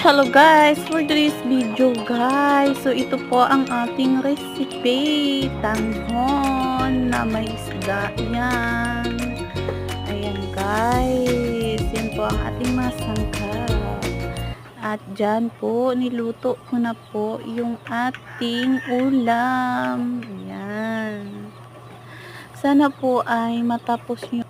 Hello guys! For today's video guys, so ito po ang ating recipe. Tanghon na may isda. Yan. Ayan guys. Yan po ang ating mga sangkap. At dyan po, niluto ko na po yung ating ulam. Yan. Sana po ay matapos nyo